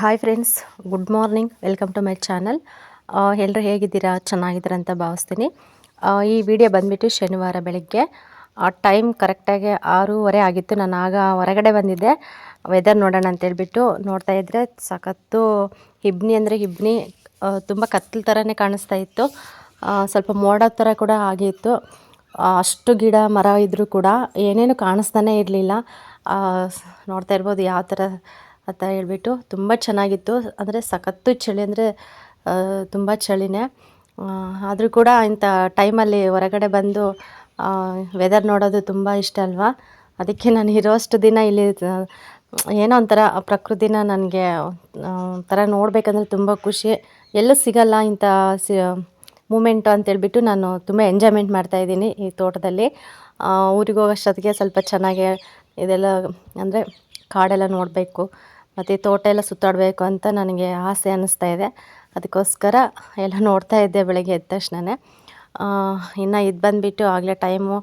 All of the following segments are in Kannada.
Hi friends good morning welcome to my channel ಎಲ್ಲರೂ ಹೇಗಿದ್ದೀರಾ? ಚೆನ್ನಾಗಿದ್ದೀರಾ ಅಂತ ಭಾವಿಸ್ತೀನಿ. ಈ ವಿಡಿಯೋ ಬಂದುಬಿಟ್ಟು ಶನಿವಾರ ಬೆಳಗ್ಗೆ. ಟೈಮ್ ಕರೆಕ್ಟಾಗಿ ಆರೂವರೆ ಆಗಿತ್ತು. ನಾನು ಆಗ ಹೊರಗಡೆ ಬಂದಿದ್ದೆ. ವೆದರ್ ನೋಡೋಣ ಅಂತೇಳ್ಬಿಟ್ಟು ನೋಡ್ತಾ ಇದ್ದರೆ ಸಖತ್ತು ಹಿಬ್ನಿ ಅಂದರೆ ಹಿಬ್ನಿ ತುಂಬ ಕತ್ತಲ ಥರನೇ ಕಾಣಿಸ್ತಾ ಇತ್ತು. ಸ್ವಲ್ಪ ಮೋಡ ಥರ ಕೂಡ ಆಗಿತ್ತು. ಅಷ್ಟು ಗಿಡ, ಮರ ಇದ್ದರೂ ಕೂಡ ಏನೇನು ಕಾಣಿಸ್ತಾನೆ ಇರಲಿಲ್ಲ. ನೋಡ್ತಾ ಇರ್ಬೋದು ಯಾವ ಥರ ಅಂತ ಹೇಳ್ಬಿಟ್ಟು ತುಂಬ ಚೆನ್ನಾಗಿತ್ತು. ಅಂದರೆ ಸಖತ್ತು ಚಳಿ ಅಂದರೆ ತುಂಬ ಚಳಿನೇ. ಆದರೂ ಕೂಡ ಇಂಥ ಟೈಮಲ್ಲಿ ಹೊರಗಡೆ ಬಂದು ವೆದರ್ ನೋಡೋದು ತುಂಬ ಇಷ್ಟ ಅಲ್ವಾ? ಅದಕ್ಕೆ ನಾನು ಇರೋಷ್ಟು ದಿನ ಇಲ್ಲಿ, ಏನೋ ಒಂಥರ ಪ್ರಕೃತಿನ ನನಗೆ ಒಂಥರ ನೋಡಬೇಕಂದ್ರೆ ತುಂಬ ಖುಷಿ. ಎಲ್ಲೂ ಸಿಗಲ್ಲ ಇಂಥ ಸಿ ಮೂಮೆಂಟು ಅಂತೇಳ್ಬಿಟ್ಟು ನಾನು ತುಂಬ ಎಂಜಾಯ್ಮೆಂಟ್ ಮಾಡ್ತಾಯಿದ್ದೀನಿ ಈ ತೋಟದಲ್ಲಿ. ಊರಿಗೆ ಹೋಗೋಷ್ಟೊತ್ತಿಗೆ ಸ್ವಲ್ಪ ಚೆನ್ನಾಗೆ ಇದೆಲ್ಲ, ಅಂದರೆ ಕಾಡೆಲ್ಲ ನೋಡಬೇಕು. ಮತ್ತು ತೋಟ ಎಲ್ಲ ಸುತ್ತಾಡಬೇಕು ಅಂತ ನನಗೆ ಆಸೆ ಅನ್ನಿಸ್ತಾ ಇದೆ. ಅದಕ್ಕೋಸ್ಕರ ಎಲ್ಲ ನೋಡ್ತಾ ಇದ್ದೆ ಬೆಳಗ್ಗೆ ಎದ್ದ ತಕ್ಷಣನೇ. ಇನ್ನು ಇದು ಬಂದುಬಿಟ್ಟು ಆಗಲೇ ಟೈಮು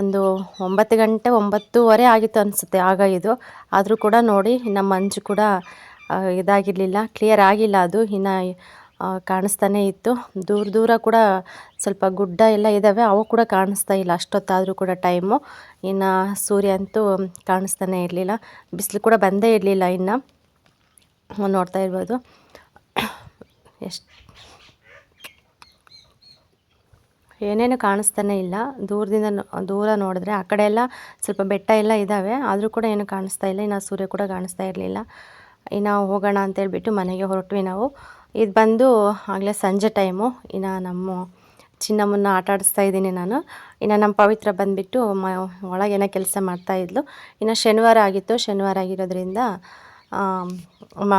ಒಂದು ಒಂಬತ್ತು ಗಂಟೆ ಒಂಬತ್ತೂವರೆ ಆಗಿತ್ತು ಅನಿಸುತ್ತೆ ಆಗ ಇದು. ಆದರೂ ಕೂಡ ನೋಡಿ, ಇನ್ನು ಮಂಜು ಕೂಡ ಇದಾಗಿರಲಿಲ್ಲ ಕ್ಲಿಯರ್ ಆಗಿಲ್ಲ ಅದು. ಇನ್ನು ಕಾಣಿಸ್ತಾನೇ ಇತ್ತು. ದೂರ ದೂರ ಕೂಡ ಸ್ವಲ್ಪ ಗುಡ್ಡ ಎಲ್ಲ ಇದ್ದಾವೆ ಅವು ಕೂಡ ಕಾಣಿಸ್ತಾ ಇಲ್ಲ. ಅಷ್ಟೊತ್ತಾದರೂ ಕೂಡ ಟೈಮು ಇನ್ನು ಸೂರ್ಯ ಅಂತೂ ಕಾಣಿಸ್ತಾನೆ ಇರಲಿಲ್ಲ. ಬಿಸಿಲು ಕೂಡ ಬಂದೇ ಇರಲಿಲ್ಲ ಇನ್ನು. ನೋಡ್ತಾ ಇರ್ಬೋದು. ಎಷ್ಟು ಏನೇನು ಕಾಣಿಸ್ತಾನೆ ಇಲ್ಲ. ದೂರದಿಂದ ದೂರ ನೋಡಿದ್ರೆ ಆ ಕಡೆ ಎಲ್ಲ ಸ್ವಲ್ಪ ಬೆಟ್ಟ ಎಲ್ಲ ಇದ್ದಾವೆ ಆದರೂ ಕೂಡ ಏನು ಕಾಣಿಸ್ತಾ ಇಲ್ಲ. ಇನ್ನು ಸೂರ್ಯ ಕೂಡ ಕಾಣಿಸ್ತಾ ಇರಲಿಲ್ಲ. ಇನ್ನು ಹೋಗೋಣ ಅಂತೇಳ್ಬಿಟ್ಟು ಮನೆಗೆ ಹೊರಟ್ವಿ ನಾವು. ಇದು ಬಂದು ಆಗಲೇ ಸಂಜೆ ಟೈಮು. ಇನ್ನು ನಮ್ಮ ಚಿನ್ನಮ್ಮನ್ನ ಆಟ ಆಡಿಸ್ತಾ ಇದ್ದೀನಿ ನಾನು. ಇನ್ನು ನಮ್ಮ ಪವಿತ್ರ ಬಂದುಬಿಟ್ಟು ಮ ಒಳಗೇನೋ ಕೆಲಸ ಮಾಡ್ತಾಯಿದ್ಲು ಇನ್ನು ಶನಿವಾರ ಆಗಿತ್ತು. ಶನಿವಾರ ಆಗಿರೋದ್ರಿಂದ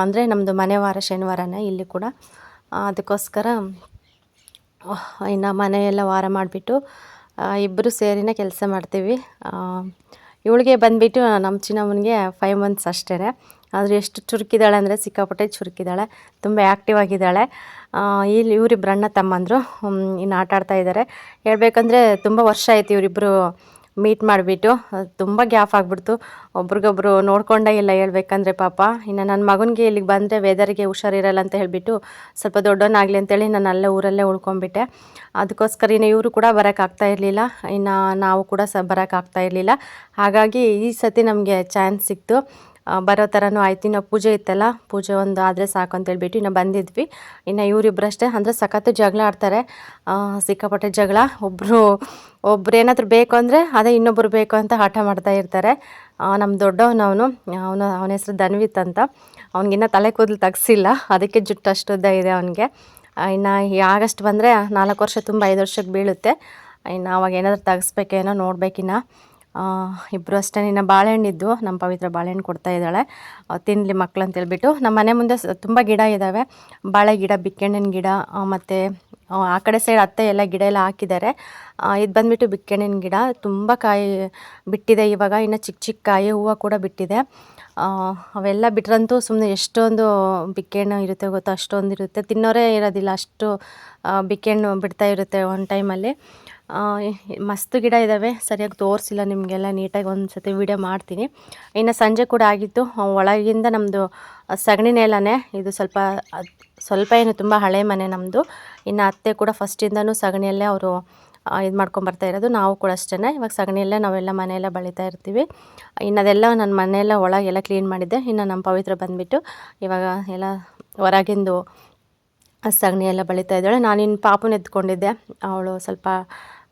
ಅಂದರೆ ನಮ್ಮದು ಮನೆ ವಾರ ಶನಿವಾರನೇ ಇಲ್ಲಿ ಕೂಡ. ಅದಕ್ಕೋಸ್ಕರ, ಇನ್ನು ಮನೆಯೆಲ್ಲ ವಾರ ಮಾಡಿಬಿಟ್ಟು ಇಬ್ಬರು ಸೇರಿನೇ ಕೆಲಸ ಮಾಡ್ತೀವಿ. ಇವಳಿಗೆ ಬಂದುಬಿಟ್ಟು ನಮ್ಮ ಚಿನ್ನಮ್ಮನಿಗೆ ಫೈವ್ ಮಂತ್ಸ್ ಅಷ್ಟೇ ಆದರೆ ಎಷ್ಟು ಚುರುಕಿದ್ದಾಳೆ ಅಂದರೆ ಸಿಕ್ಕಾಪಟ್ಟೆ ಚುರುಕಿದ್ದಾಳೆ ತುಂಬ ಆ್ಯಕ್ಟಿವ್ ಆಗಿದ್ದಾಳೆ. ಇಲ್ಲಿ ಇವರಿಬ್ಬರನ್ನ ತಮ್ಮಂದರು ಇನ್ನು ಆಟ ಆಡ್ತಾ ಇದ್ದಾರೆ ಹೇಳಬೇಕಂದ್ರೆ ತುಂಬ ವರ್ಷ ಆಯ್ತು ಇವರಿಬ್ಬರು ಮೀಟ್ ಮಾಡಿಬಿಟ್ಟು ತುಂಬ ಗ್ಯಾಪ್ ಆಗಿಬಿಡ್ತು. ಒಬ್ರಿಗೊಬ್ರು ನೋಡ್ಕೊಂಡೇ ಇಲ್ಲ ಹೇಳ್ಬೇಕಂದ್ರೆ ಪಾಪ. ಇನ್ನು ನನ್ನ ಮಗನಿಗೆ ಇಲ್ಲಿಗೆ ಬಂದರೆ ವೆದರ್ಗೆ ಹುಷಾರಿರಲ್ಲ ಅಂತ ಹೇಳಿಬಿಟ್ಟು ಸ್ವಲ್ಪ ದೊಡ್ಡವನಾಗಲಿ ಅಂತೇಳಿ ನಾನು ಅಲ್ಲೇ ಊರಲ್ಲೇ ಉಳ್ಕೊಂಡ್ಬಿಟ್ಟೆ. ಅದಕ್ಕೋಸ್ಕರ ಇನ್ನು ಇವರು ಕೂಡ ಬರೋಕ್ಕಾಗ್ತಾ ಇರಲಿಲ್ಲ. ಇನ್ನು ನಾವು ಕೂಡ ಸ ಬರೋಕ್ಕಾಗ್ತಾ ಇರಲಿಲ್ಲ. ಹಾಗಾಗಿ ಈ ಸತಿ ನಮಗೆ ಚಾನ್ಸ್ ಸಿಕ್ತು. ಬರೋ ಥರನೂ ಆಯ್ತು. ಇನ್ನು ಪೂಜೆ ಇತ್ತಲ್ಲ, ಪೂಜೆ ಒಂದು ಆದರೆ ಸಾಕು ಅಂತ ಅಂತೇಳ್ಬಿಟ್ಟು ಇನ್ನು ಬಂದಿದ್ವಿ. ಇನ್ನು ಇವರಿಬ್ಬರಷ್ಟೇ ಅಂದರೆ ಸಖತ್ತು ಜಗಳ ಆಡ್ತಾರೆ. ಸಿಕ್ಕಾಪಟ್ಟೆ ಜಗಳ. ಒಬ್ಬರು ಒಬ್ರು ಏನಾದರೂ ಬೇಕು ಅಂದರೆ ಅದೇ ಇನ್ನೊಬ್ಬರು ಬೇಕು ಅಂತ ಹಠ ಮಾಡ್ತಾ ಇರ್ತಾರೆ. ನಮ್ಮ ದೊಡ್ಡವನವನು ಅವನು, ಅವನ ಹೆಸರು ಧನ್ವಿತ್ ಅಂತ. ಅವ್ನಿಗಿನ್ನ ತಲೆ ಕೂದಲು ತಗ್ಸಿಲ್ಲ. ಅದಕ್ಕೆ ಜುಟ್ಟು ಅಷ್ಟುದ್ದ ಇದೆ ಅವನಿಗೆ. ಇನ್ನು ಆಗಸ್ಟ್ ಬಂದರೆ ನಾಲ್ಕು ವರ್ಷ ತುಂಬ ಐದು ವರ್ಷಕ್ಕೆ ಬೀಳುತ್ತೆ. ಇನ್ನು ಅವಾಗ ಏನಾದರೂ ತೆಗಿಸ್ಬೇಕೇನೋ ನೋಡ್ಬೇಕಿನ್ನ. ಇಬ್ಬರು ಅಷ್ಟೇ ಇನ್ನು ಬಾಳೆಹಣ್ಣಿದ್ದು ನಮ್ಮ ಪವಿತ್ರ ಬಾಳೆಹಣ್ಣು ಕೊಡ್ತಾ ಇದ್ದಾಳೆ. ತಿನ್ನಲಿ ಮಕ್ಳು ಅಂತೇಳ್ಬಿಟ್ಟು ನಮ್ಮ ಮನೆ ಮುಂದೆ ತುಂಬ ಗಿಡ ಇದ್ದಾವೆ ಬಾಳೆ ಗಿಡ, ಬಿಕ್ಕೆಣ್ಣಿನ ಗಿಡ ಮತ್ತು, ಆ ಕಡೆ ಸೈಡ್ ಅತ್ತೆ ಎಲ್ಲ ಗಿಡ ಎಲ್ಲ ಹಾಕಿದ್ದಾರೆ. ಇದು ಬಂದುಬಿಟ್ಟು ಬಿಕ್ಕೆಣ್ಣಿನ ಗಿಡ. ತುಂಬ ಕಾಯಿ ಬಿಟ್ಟಿದೆ ಇವಾಗ. ಇನ್ನು ಚಿಕ್ಕ ಚಿಕ್ಕ ಕಾಯಿ ಹೂವು ಕೂಡ ಬಿಟ್ಟಿದೆ. ಅವೆಲ್ಲ ಬಿಟ್ರಂತೂ ಸುಮ್ಮನೆ ಎಷ್ಟೊಂದು ಬಿಕ್ಕೆಣ್ಣು ಇರುತ್ತೆ ಗೊತ್ತೋ? ಅಷ್ಟೊಂದು ಇರುತ್ತೆ ತಿನ್ನೋರೇ ಇರೋದಿಲ್ಲ. ಅಷ್ಟು ಬಿಕ್ಕೆಣ್ಣು ಬಿಡ್ತಾ ಇರುತ್ತೆ ಒಂದು ಟೈಮಲ್ಲಿ ಮಸ್ತ್ ಗಿಡ ಇದ್ದಾವೆ ಸರಿಯಾಗಿ ತೋರಿಸಿಲ್ಲ ನಿಮಗೆಲ್ಲ ನೀಟಾಗಿ ಒಂದು ಸತಿ ವೀಡಿಯೋ ಮಾಡ್ತೀನಿ. ಇನ್ನು ಸಂಜೆ ಕೂಡ ಆಗಿತ್ತು. ಒಳಗಿಂದ ನಮ್ಮದು ಸಗಣಿ ನೆಲನೇ. ಇದು ಸ್ವಲ್ಪ ಸ್ವಲ್ಪ ಏನು ತುಂಬ ಹಳೆ ಮನೆ ನಮ್ಮದು ಇನ್ನು ಅತ್ತೆ ಕೂಡ ಫಸ್ಟಿಂದನೂ ಸಗಣಿಯಲ್ಲೇ ಅವರು ಇದು ಮಾಡ್ಕೊಂಬರ್ತಾ ಇರೋದು. ನಾವು ಕೂಡ ಅಷ್ಟೇ ಇವಾಗ ಸಗಣಿಯಲ್ಲೇ ನಾವೆಲ್ಲ ಮನೆಯೆಲ್ಲ ಬಳಿತಾ ಇರ್ತೀವಿ. ಇನ್ನು ಅದೆಲ್ಲ ನನ್ನ ಮನೆಯೆಲ್ಲ ಒಳಗೆಲ್ಲ ಕ್ಲೀನ್ ಮಾಡಿದ್ದೆ. ಇನ್ನು ನಮ್ಮ ಪವಿತ್ರ ಬಂದುಬಿಟ್ಟು ಇವಾಗ ಎಲ್ಲ ಹೊರಗಿಂದು ಸಗಣಿ ಎಲ್ಲ ಬಳಿತಾ ಇದ್ದಾಳೆ. ನಾನು ಪಾಪನ ಎತ್ಕೊಂಡಿದ್ದೆ. ಅವಳು ಸ್ವಲ್ಪ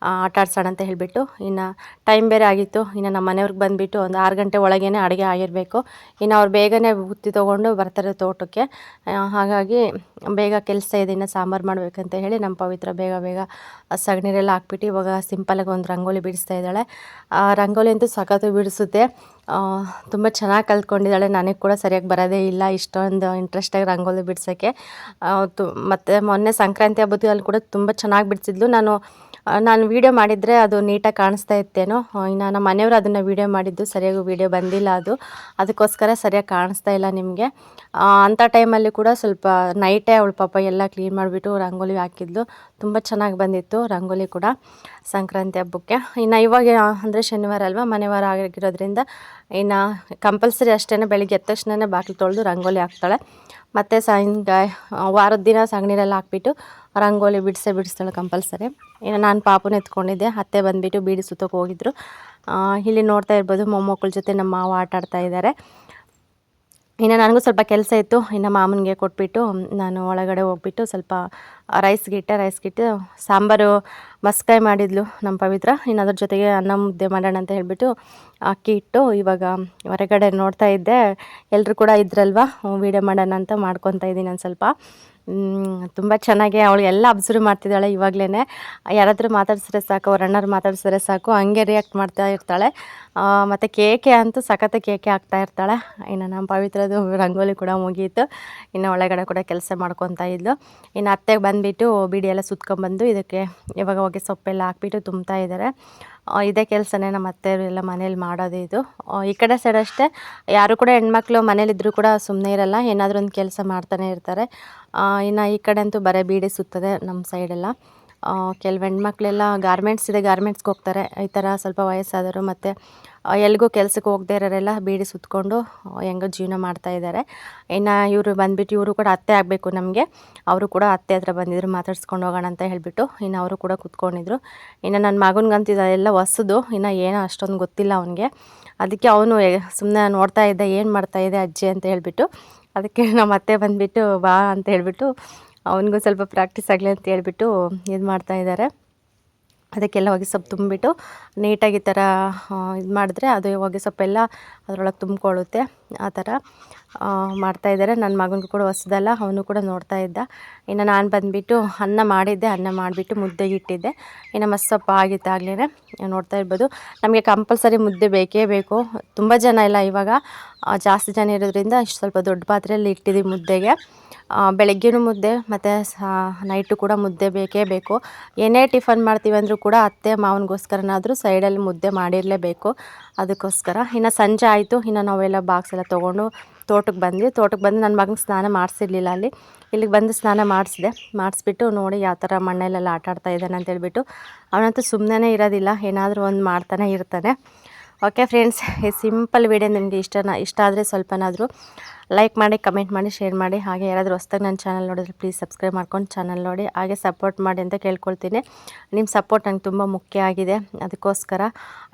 ಆಟ ಆಡ್ಸೋಣ ಅಂತ ಹೇಳಿಬಿಟ್ಟು ಇನ್ನು ಟೈಮ್ ಬೇರೆ ಆಗಿತ್ತು. ಇನ್ನು ನಮ್ಮ ಮನೆಯವ್ರಿಗೆ ಬಂದುಬಿಟ್ಟು ಒಂದು ಆರು ಗಂಟೆ ಒಳಗೇನೆ ಅಡುಗೆ ಆಗಿರಬೇಕು. ಇನ್ನು ಅವ್ರು ಬೇಗನೆ ಬುತ್ತಿ ತೊಗೊಂಡು ಬರ್ತಾರೆ ತೋಟಕ್ಕೆ. ಹಾಗಾಗಿ ಬೇಗ ಕೆಲಸ ಇದೆ, ಇನ್ನು ಸಾಂಬಾರು ಮಾಡಬೇಕಂತ ಹೇಳಿ ನಮ್ಮ ಪವಿತ್ರ ಬೇಗ ಬೇಗ ಸಗಣಿರೆಲ್ಲ ಹಾಕ್ಬಿಟ್ಟು ಇವಾಗ ಸಿಂಪಲಾಗಿ ಒಂದು ರಂಗೋಲಿ ಬಿಡಿಸ್ತಾ ಇದ್ದಾಳೆ. ರಂಗೋಲಿ ಅಂತೂ ಸಖತ್ತು ಬಿಡಿಸುತ್ತೆ. ತುಂಬ ಚೆನ್ನಾಗಿ ಕಲ್ತ್ಕೊಂಡಿದ್ದಾಳೆ. ನನಗೆ ಕೂಡ ಸರಿಯಾಗಿ ಬರೋದೇ ಇಲ್ಲ ಇಷ್ಟೊಂದು ಇಂಟ್ರೆಸ್ಟಾಗಿ ರಂಗೋಲಿ ಬಿಡ್ಸೋಕ್ಕೆ. ತು, ಮತ್ತು ಮೊನ್ನೆ ಸಂಕ್ರಾಂತಿ ಹಬ್ಬದಲ್ಲಿ ಕೂಡ ತುಂಬ ಚೆನ್ನಾಗಿ ಬಿಡಿಸಿದ್ಲು. ನಾನು ನಾನು ವೀಡಿಯೋ ಮಾಡಿದರೆ ಅದು ನೀಟಾಗಿ ಕಾಣಿಸ್ತಾ ಇತ್ತೇನೋ. ಇನ್ನು ನಮ್ಮ ಮನೆಯವರು ಅದನ್ನು ವೀಡಿಯೋ ಮಾಡಿದ್ದು. ಸರಿಯಾಗಿ ವೀಡಿಯೋ ಬಂದಿಲ್ಲ ಅದು. ಅದಕ್ಕೋಸ್ಕರ ಸರಿಯಾಗಿ ಕಾಣಿಸ್ತಾ ಇಲ್ಲ ನಿಮಗೆ. ಅಂಥ ಟೈಮಲ್ಲಿ ಕೂಡ ಸ್ವಲ್ಪ ನೈಟೇ ಅವಳು ಪಾಪ ಎಲ್ಲ ಕ್ಲೀನ್ ಮಾಡಿಬಿಟ್ಟು ರಂಗೋಲಿ ಹಾಕಿದ್ಲು. ತುಂಬ ಚೆನ್ನಾಗಿ ಬಂದಿತ್ತು ರಂಗೋಲಿ ಕೂಡ ಸಂಕ್ರಾಂತಿ ಹಬ್ಬಕ್ಕೆ. ಇನ್ನು ಇವಾಗ, ಅಂದರೆ ಶನಿವಾರ ಅಲ್ವಾ ಮನೆವಾರ ಆಗಿರೋದ್ರಿಂದ ಇನ್ನು ಕಂಪಲ್ಸರಿ ಅಷ್ಟೇ ಬೆಳಿಗ್ಗೆ ಎದ್ದ ತಕ್ಷಣನೇ ಬಾಗಿಲು ತೊಳೆದು ರಂಗೋಲಿ ಹಾಕ್ತಾಳೆ. ಮತ್ತು ಸಾಯಂಕಾಲ ವಾರದ ದಿನ ಸಗಣಿರೆಲ್ಲ ಹಾಕ್ಬಿಟ್ಟು ರಂಗೋಲಿ ಬಿಡಿಸೇ ಬಿಡಿಸ್ತಾಳೆ ಕಂಪಲ್ಸರಿ. ಇನ್ನು ನಾನು ಪಾಪುನ ಎತ್ಕೊಂಡಿದ್ದೆ. ಅತ್ತೆ ಬಂದುಬಿಟ್ಟು ಬೀಡಿ ಸುತ್ತಕ್ಕೆ ಹೋಗಿದ್ರು. ಇಲ್ಲಿ ನೋಡ್ತಾ ಇರ್ಬೋದು ಮೊಮ್ಮಕ್ಕಳ ಜೊತೆ ನಮ್ಮ ಮಾವ ಆಟ ಆಡ್ತಾ ಇದ್ದಾರೆ ಇನ್ನು ನನಗೂ ಸ್ವಲ್ಪ ಕೆಲಸ ಇತ್ತು. ಇನ್ನು ಮಾಮನಿಗೆ ಕೊಟ್ಬಿಟ್ಟು, ನಾನು ಒಳಗಡೆ ಹೋಗ್ಬಿಟ್ಟು ಸ್ವಲ್ಪ ರೈಸ್ಗಿಟ್ಟೆ ರೈಸ್ಗಿಟ್ಟು ಸಾಂಬಾರು ಮಸ್ಕಾಯಿ ಮಾಡಿದ್ಲು ನಮ್ಮ ಪವಿತ್ರ. ಇನ್ನು ಅದ್ರ ಜೊತೆಗೆ ಅನ್ನ ಮುದ್ದೆ ಮಾಡೋಣ ಅಂತ ಹೇಳಿಬಿಟ್ಟು ಅಕ್ಕಿ ಇಟ್ಟು ಇವಾಗ ಹೊರಗಡೆ ನೋಡ್ತಾ ಇದ್ದೆ. ಎಲ್ಲರೂ ಕೂಡ ಇದ್ರಲ್ವಾ? ವೀಡಿಯೋ ಮಾಡೋಣ ಅಂತ ಮಾಡ್ಕೊತಾ ಇದ್ದೀನಿ ಒಂದು ಸ್ವಲ್ಪ. ತುಂಬ ಚೆನ್ನಾಗಿ ಅವಳು ಎಲ್ಲ ಅಬ್ಸರ್ವ್ ಮಾಡ್ತಿದ್ದಾಳೆ ಇವಾಗಲೇ ಯಾರಾದರೂ ಮಾತಾಡ್ಸಿದ್ರೆ ಸಾಕು, ಅವ್ರ ಅಣ್ಣರು ಮಾತಾಡ್ಸಿದ್ರೆ ಸಾಕು, ಹಂಗೆ ರಿಯಾಕ್ಟ್ ಮಾಡ್ತಾ ಇರ್ತಾಳೆ. ಮತ್ತು ಕೇಕೆ ಅಂತೂ ಸಖತ್ ಕೇಕೆ ಆಗ್ತಾ ಇರ್ತಾಳೆ. ಇನ್ನು ನಮ್ಮ ಪವಿತ್ರದು ರಂಗೋಲಿ ಕೂಡ ಮುಗೀತು. ಇನ್ನು ಒಳಗಡೆ ಕೂಡ ಕೆಲಸ ಮಾಡ್ಕೊತಾ ಇದ್ಲು. ಇನ್ನು ಅತ್ತೆಗೆ ಬಂದುಬಿಟ್ಟು ಬಿಡಿ ಎಲ್ಲ ಸುತ್ಕೊಂಡ್ಬಂದು ಇದಕ್ಕೆ ಇವಾಗ ಹೋಗಿ ಸೊಪ್ಪೆಲ್ಲ ಹಾಕ್ಬಿಟ್ಟು ತುಂಬ್ತಾ ಇದ್ದಾರೆ ಇದೇ ಕೆಲಸನೇ ನಮ್ಮ ಅತ್ತೆ ಎಲ್ಲ ಮನೇಲಿ ಮಾಡೋದು ಇದು. ಈ ಕಡೆ ಸೈಡ್ ಅಷ್ಟೇ, ಯಾರು ಕೂಡ ಹೆಣ್ಮಕ್ಳು ಮನೇಲಿದ್ದರೂ ಕೂಡ ಸುಮ್ಮನೆ ಇರಲ್ಲ, ಏನಾದರೂ ಒಂದು ಕೆಲಸ ಮಾಡ್ತಾನೆ ಇರ್ತಾರೆ. ಇನ್ನು ಈ ಕಡೆ ಅಂತೂ ಬರೀ ಬೀಡಿ ಸುತ್ತದೆ ನಮ್ಮ ಸೈಡೆಲ್ಲ ಕೆಲವು ಹೆಣ್ಮಕ್ಳೆಲ್ಲ ಗಾರ್ಮೆಂಟ್ಸ್ ಇದೆ ಗಾರ್ಮೆಂಟ್ಸ್ಗೆ ಹೋಗ್ತಾರೆ. ಈ ಥರ ಸ್ವಲ್ಪ ವಯಸ್ಸಾದವರು ಮತ್ತು ಎಲ್ಲಿಗೂ ಕೆಲ್ಸಕ್ಕೆ ಹೋಗದೇ ಇರೋರೆಲ್ಲ ಬೀಡಿ ಸುತ್ತಕೊಂಡು ಹೆಂಗೋ ಜೀವನ ಮಾಡ್ತಾ ಇದ್ದಾರೆ ಇನ್ನು ಇವರು ಬಂದುಬಿಟ್ಟು ಇವರು ಕೂಡ ಅತ್ತೆ ಆಗಬೇಕು ನಮಗೆ. ಅವರು ಕೂಡ ಅತ್ತೆ ಹತ್ರ ಬಂದಿದ್ರು, ಮಾತಾಡ್ಸ್ಕೊಂಡು ಹೋಗೋಣ ಅಂತ ಹೇಳಿಬಿಟ್ಟು ಇನ್ನು ಅವರು ಕೂಡ ಕೂತ್ಕೊಂಡಿದ್ರು. ಇನ್ನು ನನ್ನ ಮಗನಿಗಂತೂ ಎಲ್ಲ ಹೊಸದು, ಇನ್ನು ಏನೋ ಅಷ್ಟೊಂದು ಗೊತ್ತಿಲ್ಲ ಅವನಿಗೆ. ಅದಕ್ಕೆ ಅವನು ಸುಮ್ಮನೆ ನೋಡ್ತಾ ಇದ್ದ, ಏನು ಮಾಡ್ತಾ ಇದೆ ಅಜ್ಜಿ ಅಂತ ಹೇಳಿಬಿಟ್ಟು, ಅದಕ್ಕೆ ನಮ್ಮ ಅತ್ತೆ ಬಂದುಬಿಟ್ಟು ಬಾ ಅಂತ ಹೇಳಿಬಿಟ್ಟು ಅವನಿಗೂ ಸ್ವಲ್ಪ ಪ್ರಾಕ್ಟೀಸ್ ಆಗಲಿ ಅಂತ ಹೇಳ್ಬಿಟ್ಟು ಇದು ಮಾಡ್ತಾ ಇದ್ದಾರೆ ಅದಕ್ಕೆಲ್ಲ ಹೊಗೆ ಸೊಪ್ಪು ತುಂಬಿಬಿಟ್ಟು ನೀಟಾಗಿ ಈ ಥರ ಇದು ಮಾಡಿದ್ರೆ ಅದು ಹೊಗೆ ಸೊಪ್ಪೆಲ್ಲ ಅದರೊಳಗೆ ತುಂಬಿಕೊಳ್ಳುತ್ತೆ. ಆ ಥರ ಮಾಡ್ತಾಯಿದ್ದಾರೆ ನನ್ನ ಮಗನಿಗೂ ಕೂಡ ಹೊಸದಲ್ಲ, ಅವನು ಕೂಡ ನೋಡ್ತಾ ಇದ್ದ. ಇನ್ನು ನಾನು ಬಂದುಬಿಟ್ಟು ಅನ್ನ ಮಾಡಿದ್ದೆ. ಅನ್ನ ಮಾಡಿಬಿಟ್ಟು ಮುದ್ದೆ ಇಟ್ಟಿದ್ದೆ. ಇನ್ನು ಮಸ್ಸಪ್ಪ ಆಗಿತ್ತಾಗಲೇ ನೋಡ್ತಾ ಇರ್ಬೋದು. ನಮಗೆ ಕಂಪಲ್ಸರಿ ಮುದ್ದೆ ಬೇಕೇ ಬೇಕು. ತುಂಬ ಜನ ಇಲ್ಲ ಇವಾಗ. ಜಾಸ್ತಿ ಜನ ಇರೋದ್ರಿಂದ ಇಷ್ಟು ಸ್ವಲ್ಪ ದೊಡ್ಡ ಪಾತ್ರೆಯಲ್ಲಿ ಇಟ್ಟಿದ್ದೀವಿ ಮುದ್ದೆಗೆ. ಬೆಳಗ್ಗೆನೂ ಮುದ್ದೆ, ಮತ್ತು ನೈಟು ಕೂಡ ಮುದ್ದೆ ಬೇಕೇ ಬೇಕು. ಏನೇ ಟಿಫನ್ ಮಾಡ್ತೀವಿ ಅಂದರೂ ಕೂಡ ಅತ್ತೆ ಮಾವನಿಗೋಸ್ಕರನಾದರೂ ಸೈಡಲ್ಲಿ ಮುದ್ದೆ ಮಾಡಿರಲೇಬೇಕು. ಅದಕ್ಕೋಸ್ಕರ. ಇನ್ನು ಸಂಜೆ ಆಯಿತು. ಇನ್ನು ನಾವೆಲ್ಲ ಬಾಕ್ಸ್ ಎಲ್ಲ ತೊಗೊಂಡು ತೋಟಕ್ಕೆ ಬಂದ್ವಿ. ತೋಟಕ್ಕೆ ಬಂದು ನನ್ನ ಮಗನ ಸ್ನಾನ ಮಾಡಿಸಿರ್ಲಿಲ್ಲ ಅಲ್ಲಿ. ಇಲ್ಲಿಗೆ ಬಂದು ಸ್ನಾನ ಮಾಡಿಸಿದೆ. ಮಾಡಿಸ್ಬಿಟ್ಟು ನೋಡಿ ಯಾವ ಥರ ಮಣ್ಣಲ್ಲೆಲ್ಲ ಆಟ ಆಡ್ತಾ ಇದ್ದಾನೆ ಅಂತ ಹೇಳ್ಬಿಟ್ಟು ಅವನಂತೂ ಸುಮ್ಮನೆ ಇರೋದಿಲ್ಲ. ಏನಾದರೂ ಒಂದು ಮಾಡ್ತಾನೆ ಇರ್ತಾನೆ. ಓಕೆ ಫ್ರೆಂಡ್ಸ್ ಈ ಸಿಂಪಲ್ ವಿಡಿಯೋ ನಿಮಗೆ ಇಷ್ಟನ ಇಷ್ಟ ಆದರೆ ಸ್ವಲ್ಪನಾದರೂ ಲೈಕ್ ಮಾಡಿ ಕಮೆಂಟ್ ಮಾಡಿ ಶೇರ್ ಮಾಡಿ, ಹಾಗೆ ಯಾರಾದರೂ ಹೊಸ್ದಾಗಿ ನನ್ನ ಚಾನಲ್ ನೋಡಿದ್ರೆ ಪ್ಲೀಸ್ ಸಬ್ಸ್ಕ್ರೈಬ್ ಮಾಡ್ಕೊಂಡು ಚಾನಲ್ ನೋಡಿ, ಹಾಗೆ ಸಪೋರ್ಟ್ ಮಾಡಿ ಅಂತ ಕೇಳ್ಕೊಳ್ತೀನಿ. ನಿಮ್ಮ ಸಪೋರ್ಟ್ ನಂಗೆ ತುಂಬ ಮುಖ್ಯ ಆಗಿದೆ. ಅದಕ್ಕೋಸ್ಕರ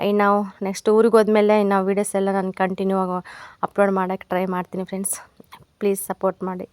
ಇನ್ನು ನಾವು ನೆಕ್ಸ್ಟ್ ಊರಿಗೆ ಹೋದ್ಮೇಲೆ ಇನ್ನು ವೀಡಿಯೋಸ್ ಎಲ್ಲ ನಾನು ಕಂಟಿನ್ಯೂ ಆಗಿ ಅಪ್ಲೋಡ್ ಮಾಡೋಕ್ಕೆ ಟ್ರೈ ಮಾಡ್ತೀನಿ ಫ್ರೆಂಡ್ಸ್ ಪ್ಲೀಸ್ ಸಪೋರ್ಟ್ ಮಾಡಿ.